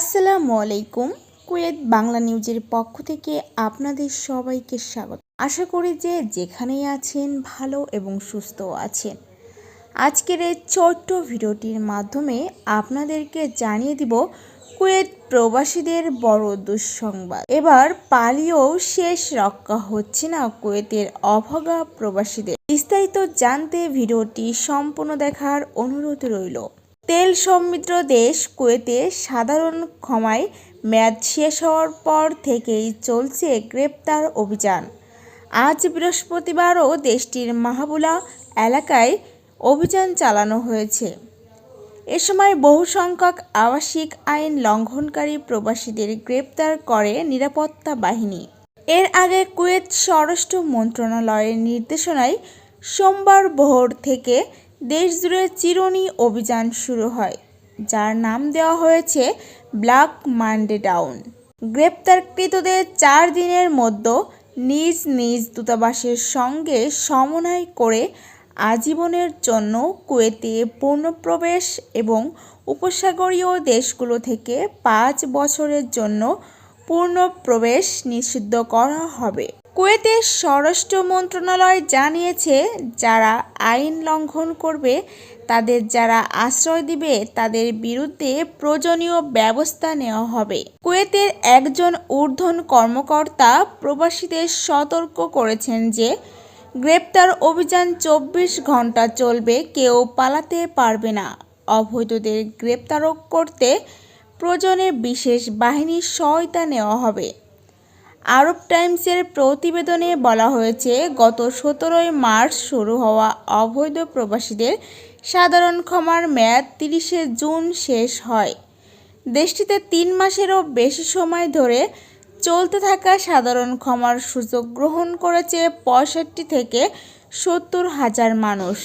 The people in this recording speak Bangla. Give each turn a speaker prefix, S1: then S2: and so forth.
S1: আসসালামু আলাইকুম। কুয়েত বাংলা নিউজের পক্ষ থেকে আপনাদের সবাইকে স্বাগত। আশা করি যে যেখানেই আছেন ভালো এবং সুস্থ আছেন। আজকের এই ছোট্ট ভিডিওটির মাধ্যমে আপনাদেরকে জানিয়ে দিব কুয়েত প্রবাসীদের বড় দুঃসংবাদ। এবার পালিয়েও শেষ রক্ষা হচ্ছে না কুয়েতের অভাগা প্রবাসীদের। বিস্তারিত জানতে ভিডিওটি সম্পূর্ণ দেখার অনুরোধ রইল। তেল সমৃদ্ধ দেশ কুয়েতে সাধারণ ক্ষমায় মেয়াদ শেষ হওয়ার পর থেকেই চলছে গ্রেপ্তার অভিযান। আজ বৃহস্পতিবারও দেশটির মাহাবুলা এলাকায় অভিযান চালানো হয়েছে। এ সময় বহু সংখ্যক আবাসিক আইন লঙ্ঘনকারী প্রবাসীদের গ্রেপ্তার করে নিরাপত্তা বাহিনী। এর আগে কুয়েত স্বরাষ্ট্র মন্ত্রণালয়ের নির্দেশনায় সোমবার ভোর থেকে দেশজুড়ে চিরুনি অভিযান শুরু হয়, যার নাম দেওয়া হয়েছে ব্ল্যাক মানডে ডাউন। গ্রেপ্তারকৃতদের চার দিনের মধ্যে নিজ নিজ দূতাবাসের সঙ্গে সমন্বয় করে আজীবনের জন্য কুয়েতে পূর্ণপ্রবেশ এবং উপসাগরীয় দেশগুলো থেকে পাঁচ বছরের জন্য পূর্ণ প্রবেশ নিষিদ্ধ করা হবে। কুয়েতের স্বরাষ্ট্র মন্ত্রণালয় জানিয়েছে, যারা আইন লঙ্ঘন করবে, তাদের যারা আশ্রয় দিবে, তাদের বিরুদ্ধে প্রয়োজনীয় ব্যবস্থা নেওয়া হবে। কুয়েতের একজন ঊর্ধ্বন কর্মকর্তা প্রবাসীদের সতর্ক করেছেন যে, গ্রেপ্তার অভিযান চব্বিশ ঘণ্টা চলবে, কেউ পালাতে পারবে না। অবৈধদের গ্রেপ্তার করতে প্রয়োজনে বিশেষ বাহিনীর সহায়তা নেওয়া হবে। আরব টাইমসের প্রতিবেদনে বলা হয়েছে, গত সতেরোই মার্চ শুরু হওয়া অবৈধ প্রবাসীদের সাধারণ ক্ষমার মেয়াদ তিরিশে জুন শেষ হয়। দেশটিতে তিন মাসেরও বেশি সময় ধরে চলতে থাকা সাধারণ ক্ষমার সুযোগ গ্রহণ করেছে পঁয়ষট্টি থেকে সত্তর হাজার মানুষ।